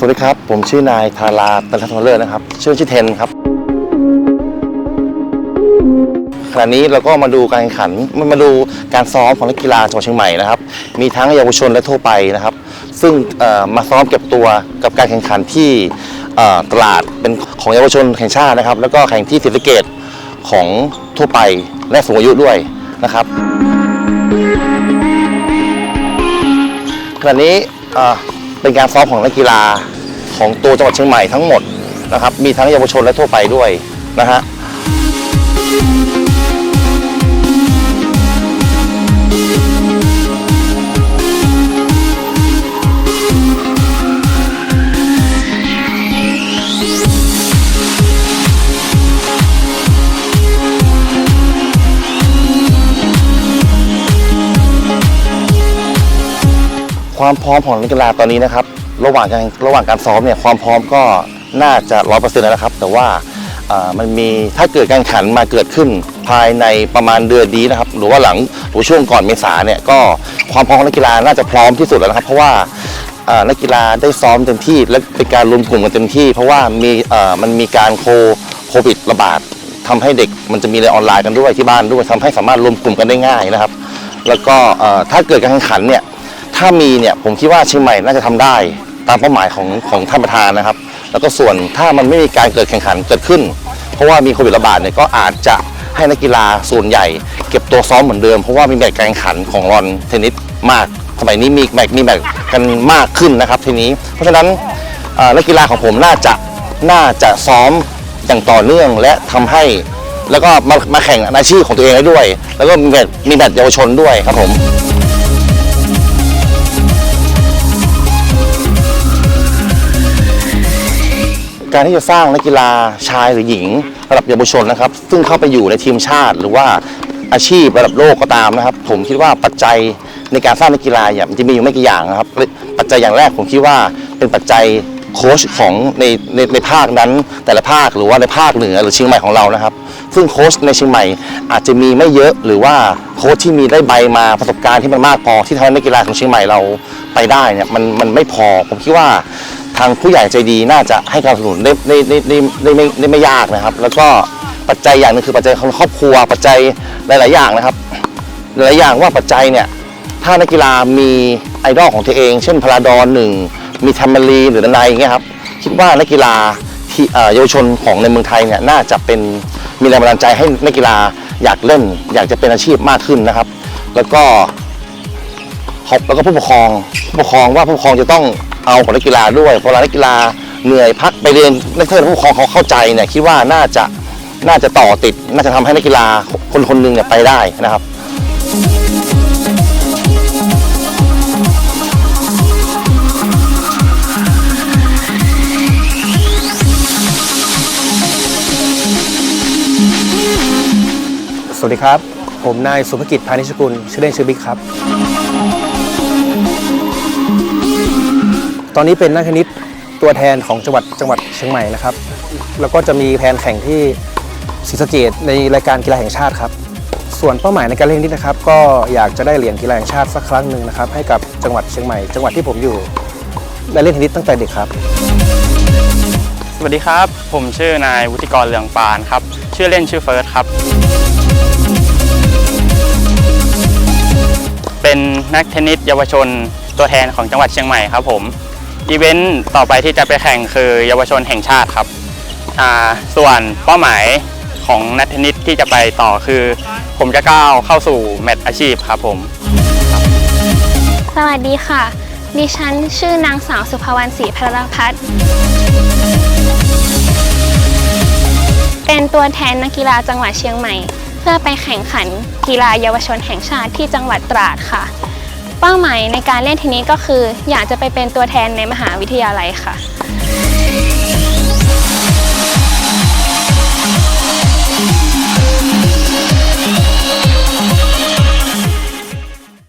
สวัสดีครับ ผมชื่อนายธาราตันทัศน์เลอร์นะครับ ชื่อชื่อเทนครับ ขณะนี้เราก็มาดูการแข่งขันมามาดูการซ้อมของนักกีฬาจังหวัดเชียงใหม่นะครับ มีทั้งเยาวชนและทั่วไปนะครับ ซึ่งมาซ้อมเก็บตัวกับการแข่งขันที่ตลาดเป็นของเยาวชนแห่งชาตินะครับ แล้วก็แข่งที่ศรีสะเกดของทั่วไปและสูงอายุด้วยนะครับขณะนี้เป็นการซ้อมของนักกีฬา ของตัวจังหวัดเชียงใหม่ทั้งหมดนะครับ มีทั้งเยาวชนและทั่วไปด้วยนะฮะความพร้อมของนักกีฬาตอนนี้นะครับ ระหว่างการระหว่างการซ้อมเนี่ยความพร้อมก็น่าจะร้อยเปอร์เซ็นต์แล้วนะครับ แต่ว่ามันมีถ้าเกิดการขันมาเกิดขึ้นภายในประมาณเดือนนี้นะครับหรือว่าหลังหรือช่วงก่อนเมษาเนี่ยก็ความพร้อมของนักกีฬาน่าจะพร้อมที่สุดแล้วนะครับ เพราะว่านักกีฬาได้ซ้อมเต็มที่และเป็นการรวมกลุ่มกันเต็มที่ เพราะว่ามีมันมีการโคโควิดระบาดทำให้เด็กมันจะมีเรียนออนไลน์กันด้วยที่บ้านด้วยทำให้สามารถรวมกลุ่มกันได้ง่ายนะครับ แล้วก็ถ้าเกิดการแข่งขันเนี่ยถ้ามีเนี่ยผมคิดว่าเชียงใหม่น่าจะทำได้ ตามเป้าหมายของของท่านประธานนะครับ แล้วก็ส่วนถ้ามันไม่มีการเกิดแข่งขันเกิดขึ้น เพราะว่ามีโควิดระบาดเนี่ยก็อาจจะให้นักกีฬาส่วนใหญ่ เก็บตัวซ้อมเหมือนเดิมเพราะว่ามีแมตช์การแข่งขันของรอนเทนนิสมากสมัยนี้มีแมตช์มีแมตช์กันมากขึ้นนะครับทีนี้ เพราะฉะนั้นเอ่อนักกีฬาของผมน่าจะน่าจะซ้อมอย่างต่อเนื่องและทำให้แล้วก็มามาแข่งอาชีพของตัวเองได้ด้วย แล้วก็มีแมตช์มีแมตช์เยาวชนด้วยครับผม การที่จะสร้างนักกีฬาชายหรือหญิงระดับเยาวชนนะครับ ซึ่งเข้าไปอยู่ในทีมชาติ หรือว่าอาชีพระดับโลกก็ตามนะครับ ผมคิดว่าปัจจัยในการสร้างนักกีฬาเนี่ยมันจะมีอยู่ไม่กี่อย่างนะครับ ปัจจัยอย่างแรกผมคิดว่าเป็นปัจจัยโค้ชของในในในภาคนั้น แต่ละภาคหรือว่าในภาคเหนือหรือเชียงใหม่ของเรานะครับ ซึ่งโค้ชในเชียงใหม่อาจจะมีไม่เยอะหรือว่าโค้ชที่มีได้ใบมาประสบการณ์ที่มันมากพอที่ทำให้นักกีฬาของเชียงใหม่เราไปได้เนี่ยมันมันไม่พอผมคิดว่า ทางผู้ใหญ่ใจดีน่าจะให้การสนับสนุนได้ได้ได้ได้ได้ไม่ได้ไม่ยากนะครับ แล้วก็ปัจจัยอย่างหนึงคือปัจจัยของครอบครัวปัจจัยหลาย ๆ อย่างนะครับ หลายๆอย่างว่าปัจจัยเนี่ยถ้านักกีฬามีไอดอลของตัวเอง เช่นพลาดอนหนึ่งมีแทมเมอรีหรือดนายอย่างเงี้ยครับคิดว่านักกีฬาที่เอ่อเยาวชนของในเมืองไทยเนี่ยน่าจะเป็นมีแรงบันดาลใจให้นักกีฬาอยากเล่น อยากจะเป็นอาชีพมากขึ้นนะครับ แล้วก็ ครับแล้วก็ผู้ปกครองผู้ปกครองว่าผู้ปกครองจะต้อง เอาของนักกีฬาด้วยเพราะเวลานักกีฬาเหนื่อยพักไปเรียนนักเทศผู้ปกครองเขาเข้าใจเนี่ยคิดว่าน่าจะน่าจะต่อติด น่าจะทำให้นักกีฬาคนคนหนึ่งเนี่ยไปได้นะครับสวัสดีครับ ผมนายสุภกิจพานิชกุล ชื่อเล่นชื่อบิ๊กครับ ตอนนี้เป็นนักเทนนิสตัวแทนของจังหวัดจังหวัดเชียงใหม่นะครับ แล้วก็จะมีแผนแข่งที่ศรีสะเกดในรายการกีฬาแห่งชาติครับ ส่วนเป้าหมายในการเล่นนนิสนะครับ ก็อยากจะได้เหรียญกีฬาแห่งชาติสักครั้งหนึ่งนะครับ ให้กับจังหวัดเชียงใหม่ จังหวัดที่ผมอยู่ได้เล่นเทนนิสตั้งแต่เด็กครับสวัสดีครับ ผมชื่อนายวุฒิกรเหลืองปานครับ ชื่อเล่นชื่อเฟิร์สครับ เป็นนักเทนนิสเยาวชนตัวแทนของจังหวัดเชียงใหม่ครับผม อีเวนต์ต่อไปที่จะไปแข่งคือเยาวชนแห่งชาติครับส่วนเป้าหมายของนักเทนนิสที่จะไปต่อคือ ผมจะก้าวเข้าสู่แมตช์อาชีพครับผม สวัสดีค่ะ ดิฉันชื่อนางสาวสุภวรรณศรีพรพัฒน์เป็นตัวแทนนักกีฬาจังหวัดเชียงใหม่ เพื่อไปแข่งขันกีฬาเยาวชนแห่งชาติที่จังหวัดตราดค่ะ เป้าหมายในการเล่นเทนนิสก็คือ อยากจะไปเป็นตัวแทนในมหาวิทยาลัยค่ะ